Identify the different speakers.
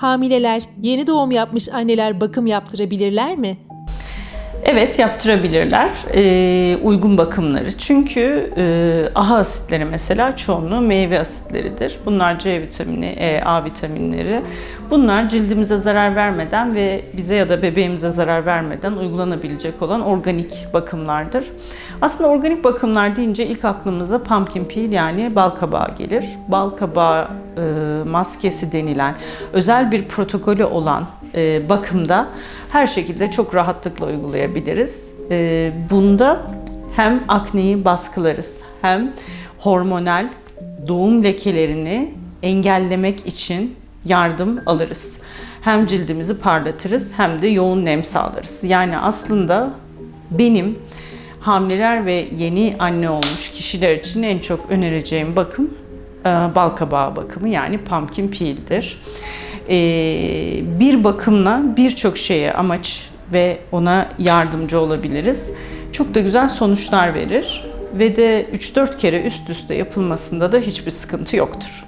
Speaker 1: Hamileler, yeni doğum yapmış anneler bakım yaptırabilirler mi?
Speaker 2: Evet yaptırabilirler Ee, uygun bakımları. Çünkü e, AHA asitleri mesela çoğunluğu meyve asitleridir. Bunlar C vitamini, E, A vitaminleri. Bunlar cildimize zarar vermeden ve bize ya da bebeğimize zarar vermeden uygulanabilecek olan organik bakımlardır. Aslında organik bakımlar deyince ilk aklımıza pumpkin peel yani bal kabağı gelir. Bal kabağı e, maskesi denilen özel bir protokolü olan e, bakımda her şekilde çok rahatlıkla uygulayabiliriz. E, bunda hem akneyi baskılarız hem hormonal doğum lekelerini engellemek için yardım alırız. Hem cildimizi parlatırız hem de yoğun nem sağlarız. Yani aslında benim hamileler ve yeni anne olmuş kişiler için en çok önereceğim bakım e, bal kabağı bakımı yani pumpkin peel'dir. E, Bir bakımla birçok şeye amaç ve ona yardımcı olabiliriz. Çok da güzel sonuçlar verir ve de 3-4 kere üst üste yapılmasında da hiçbir sıkıntı yoktur.